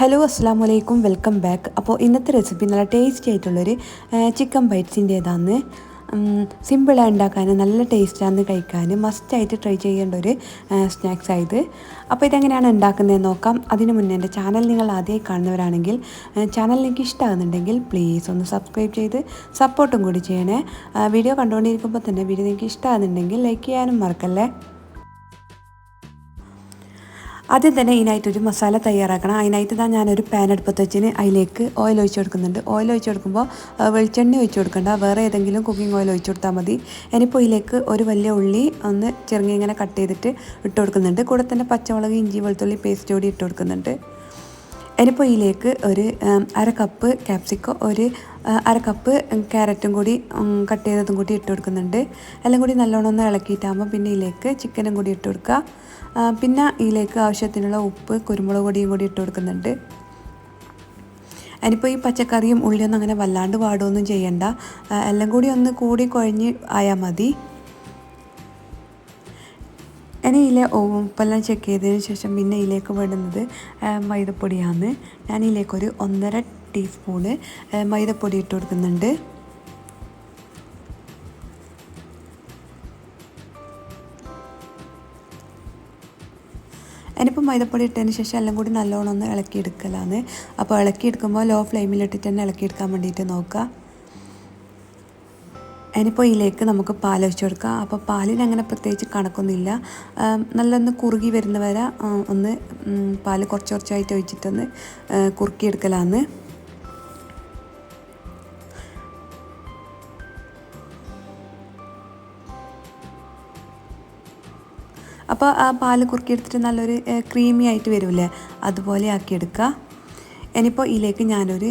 Hello അസ്സാം വലൈക്കും welcome back അപ്പോൾ ഇന്നത്തെ റെസിപ്പി നല്ല ടേസ്റ്റി ആയിട്ടുള്ളൊരു ചിക്കൻ ബൈറ്റ്സിന്റേതാണ് സിമ്പിളായി ഉണ്ടാക്കാൻ നല്ല ടേസ്റ്റാണ് കഴിക്കാൻ മസ്റ്റായിട്ട് ട്രൈ ചെയ്യേണ്ട ഒരു സ്നാക്സ് ആയത് അപ്പോൾ ഇതെങ്ങനെയാണ് ഉണ്ടാക്കുന്നതെന്ന് നോക്കാം. അതിനു മുന്നേ എന്റെ ചാനൽ നിങ്ങൾ ആദ്യമായി കാണുന്നവരാണെങ്കിൽ ചാനൽ നിങ്ങൾക്ക് ഇഷ്ടമാകുന്നുണ്ടെങ്കിൽ പ്ലീസ് ഒന്ന് സബ്സ്ക്രൈബ് ചെയ്ത് സപ്പോർട്ടും കൂടി ചെയ്യണേ. വീഡിയോ കണ്ടുകൊണ്ടിരിക്കുമ്പോൾ തന്നെ വീഡിയോ നിങ്ങൾക്ക് ഇഷ്ടമാകുന്നുണ്ടെങ്കിൽ ലൈക്ക് ചെയ്യാനും മറക്കല്ലേ? ആദ്യം തന്നെ ഇതിനായിട്ടൊരു മസാല തയ്യാറാക്കണം. അതിനായിട്ട് തന്നെ ഞാനൊരു പാൻ എടുപ്പത്ത് വെച്ചിന് അതിലേക്ക് ഓയിൽ ഒഴിച്ച് കൊടുക്കുന്നുണ്ട്. ഓയിൽ ഒഴിച്ച് കൊടുക്കുമ്പോൾ വെളിച്ചെണ്ണ ഒഴിച്ച് കൊടുക്കണ്ട. വേറെ ഏതെങ്കിലും കുക്കിംഗ് ഓയിൽ ഒഴിച്ച് കൊടുത്താൽ മതി. ഇനിയിപ്പോൾ ഇതിലേക്ക് ഒരു വലിയ ഉള്ളി ഒന്ന് ചെറുങ്ങനെ കട്ട് ചെയ്തിട്ട് ഇട്ട് കൊടുക്കുന്നുണ്ട്. കൂടെ തന്നെ പച്ചമുളക് ഇഞ്ചി വെളുത്തുള്ളി പേസ്റ്റ് കൂടി ഇട്ട് കൊടുക്കുന്നുണ്ട്. ഇനിയിപ്പോൾ ഒരു അര കപ്പ് ക്യാപ്സിക്കോ ഒരു അര കപ്പ് ക്യാരറ്റും കൂടി കട്ട് ചെയ്തതും കൂടി ഇട്ട് കൊടുക്കുന്നുണ്ട്. എല്ലാം കൂടി നല്ലോണം ഒന്ന് ഇളക്കിയിട്ടാകുമ്പോൾ പിന്നെ ഇതിലേക്ക് ചിക്കനും കൂടി ഇട്ട് കൊടുക്കുക. പിന്നെ ഇതിലേക്ക് ആവശ്യത്തിനുള്ള ഉപ്പ് കുരുമുളക് പൊടിയും കൂടി ഇട്ട് കൊടുക്കുന്നുണ്ട്. അതിനിപ്പോൾ ഈ പച്ചക്കറിയും ഉള്ളിയൊന്നും അങ്ങനെ വല്ലാണ്ട് പാടുമൊന്നും ചെയ്യണ്ട. എല്ലാം കൂടി ഒന്ന് കൂടി കുഴഞ്ഞ് ആയാൽ മതി. ഇനി ഇതിലെ ഉപ്പെല്ലാം ചെക്ക് ചെയ്തതിന് ശേഷം പിന്നെ ഇതിലേക്ക് വിടുന്നത് മൈദപ്പൊടിയാണ്. ഞാൻ ഇതിലേക്ക് ഒരു ഒന്നര ടീസ്പൂണ് മൈദപ്പൊടി ഇട്ട് കൊടുക്കുന്നുണ്ട്. ഇനിയിപ്പോൾ മൈദപ്പൊടി ഇട്ടതിന് ശേഷം എല്ലാം കൂടി നല്ലോണം ഒന്ന് ഇളക്കിയെടുക്കലാണ്. അപ്പോൾ ഇളക്കിയെടുക്കുമ്പോൾ ലോ ഫ്ലെയിമിലിട്ടിട്ട് തന്നെ ഇളക്കിയെടുക്കാൻ വേണ്ടിയിട്ട് നോക്കുക. ഇനിയിപ്പോൾ ഇതിലേക്ക് നമുക്ക് പാൽ വെച്ച് കൊടുക്കാം. അപ്പോൾ പാലിന് അങ്ങനെ പ്രത്യേകിച്ച് കണക്കൊന്നുമില്ല. നല്ലൊന്ന് കുറുകി വരുന്നവരെ ഒന്ന് പാൽ കുറച്ച് കുറച്ചായിട്ട് ഒഴിച്ചിട്ടൊന്ന് കുറുക്കിയെടുക്കലാന്ന്. അപ്പോൾ ആ പാൽ കുറുക്കിയെടുത്തിട്ട് നല്ലൊരു ക്രീമി ആയിട്ട് വരുമല്ലേ അതുപോലെ ആക്കിയെടുക്കുക. ഇനിയിപ്പോൾ ഇതിലേക്ക് ഞാനൊരു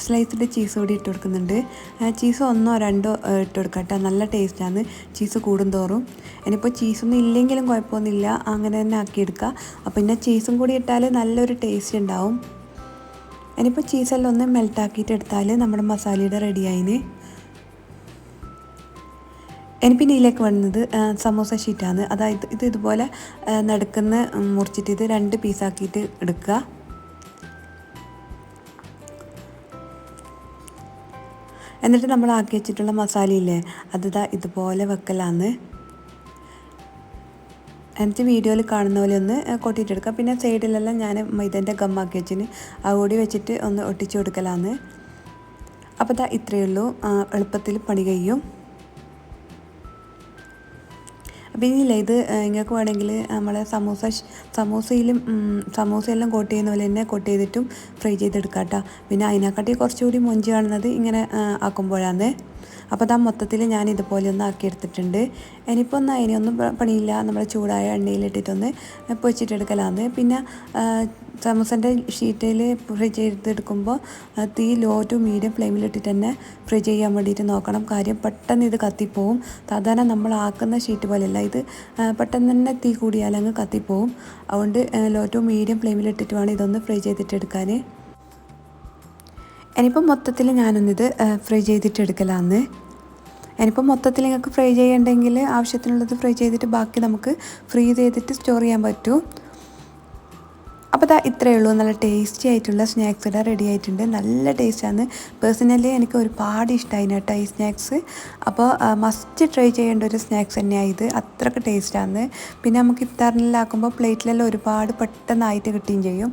സ്ലൈസ്ഡ് ചീസ് കൂടി ഇട്ട് കൊടുക്കുന്നുണ്ട്. ചീസ് ഒന്നോ രണ്ടോ ഇട്ട് കൊടുക്കട്ടെ. നല്ല ടേസ്റ്റാണ് ചീസ് കൂടുന്തോറും. ഇനിയിപ്പോൾ ചീസൊന്നും ഇല്ലെങ്കിലും കുഴപ്പമൊന്നുമില്ല. അങ്ങനെ തന്നെ ആക്കിയെടുക്കുക അപ്പോൾ പിന്നെ ചീസും കൂടി ഇട്ടാൽ നല്ലൊരു ടേസ്റ്റ് ഉണ്ടാവും. ഇനിയിപ്പോൾ ചീസെല്ലാം ഒന്ന് മെൽട്ടാക്കിയിട്ട് എടുത്താൽ നമ്മുടെ മസാലയുടെ റെഡിയായിന് ഇനി പിന്നെ ഇതിലേക്ക് വേണ്ടത് സമോസ ഷീറ്റാണ് അതായത് ഇത് ഇതുപോലെ നടുക്കുന്ന മുറിച്ചിട്ട് ഇത് രണ്ട് പീസാക്കിയിട്ട് എടുക്കുക എന്നിട്ട് നമ്മൾ ആക്കി വെച്ചിട്ടുള്ള മസാലയില്ലേ അത് ഇതാ ഇതുപോലെ വെക്കലാന്ന്. എന്നിട്ട് വീഡിയോയിൽ കാണുന്ന പോലെ ഒന്ന് കൊട്ടിയിട്ടെടുക്കുക പിന്നെ സൈഡിലെല്ലാം ഞാൻ മൈദന്റെ ഗമ്മാക്കി വെച്ചിന്. ആ കൂടി വെച്ചിട്ട് ഒന്ന് ഒട്ടിച്ചു കൊടുക്കലാന്ന്. അപ്പോൾ ഇതാ ഇത്രയേ ഉള്ളൂ. എളുപ്പത്തിൽ പണി കഴിയും. അപ്പോൾ ഇനിയില്ല ഇത് നിങ്ങൾക്ക് വേണമെങ്കിൽ നമ്മളെ സമൂസ സമൂസയിലും സമൂസയെല്ലാം കോട്ട് ചെയ്യുന്ന പോലെ തന്നെ കോട്ട് ചെയ്തിട്ടും ഫ്രൈ ചെയ്തെടുക്കാം കേട്ടോ പിന്നെ അതിനെക്കാട്ടി കുറച്ചുകൂടി മൊഞ്ച് കാണുന്നത് ഇങ്ങനെ ആക്കുമ്പോഴാണ് അപ്പോൾ അതാ മൊത്തത്തിൽ ഞാൻ ഇതുപോലെ ഒന്ന് ആക്കി എടുത്തിട്ടുണ്ട് ഇനിയിപ്പോൾ ഒന്ന് അതിനൊന്നും പണിയില്ല. നമ്മൾ ചൂടായ എണ്ണയിലിട്ടിട്ടൊന്ന് പൊച്ചിട്ടെടുക്കലാന്ന് പിന്നെ സമൂസന്റെ ഷീറ്റിൽ ഫ്രൈ ചെയ്തെടുക്കുമ്പോൾ തീ ലോ ടു മീഡിയം ഫ്ലെയിമിലിട്ടിട്ട് തന്നെ ഫ്രൈ ചെയ്യാൻ വേണ്ടിയിട്ട് നോക്കണം. കാര്യം പെട്ടെന്ന് ഇത് കത്തിപ്പോവും. സാധാരണ നമ്മൾ ആക്കുന്ന ഷീറ്റ് പോലെയല്ല ഇത്. പെട്ടെന്ന് തന്നെ തീ കൂടിയാലങ്ങ് കത്തിപ്പോവും. അതുകൊണ്ട് ലോ ടു മീഡിയം ഫ്ലെയിമിലിട്ടിട്ട് വേണം ഇതൊന്ന് ഫ്രൈ ചെയ്തിട്ടെടുക്കാൻ ഇനിയിപ്പം മൊത്തത്തിൽ ഞാനൊന്നിത് ഫ്രൈ ചെയ്തിട്ട് എടുക്കലാന്ന് ഇനിയിപ്പോൾ മൊത്തത്തിൽ നിങ്ങൾക്ക് ഫ്രൈ ചെയ്യണ്ടെങ്കിൽ ആവശ്യത്തിനുള്ളത് ഫ്രൈ ചെയ്തിട്ട് ബാക്കി നമുക്ക് ഫ്രീ ചെയ്തിട്ട് സ്റ്റോർ ചെയ്യാൻ പറ്റും. അപ്പോൾ അതാ ഇത്രയേ ഉള്ളൂ. നല്ല ടേസ്റ്റി ആയിട്ടുള്ള സ്നാക്സ് ഇവിടെ റെഡി ആയിട്ടുണ്ട്. നല്ല ടേസ്റ്റാണ്. പേഴ്സണലി എനിക്ക് ഒരുപാട് ഇഷ്ടമായി കേട്ടോ ഈ സ്നാക്സ്. അപ്പോൾ മസ്റ്റ് ട്രൈ ചെയ്യേണ്ട ഒരു സ്നാക്സ് തന്നെയാണ് ഇത്. അത്രയ്ക്ക് ടേസ്റ്റാണ്. പിന്നെ നമുക്ക് ഇഫ്താറിനെല്ലാം പ്ലേറ്റിലെല്ലാം ഒരുപാട് പെട്ടെന്നായിട്ട് കിട്ടുകയും ചെയ്യും.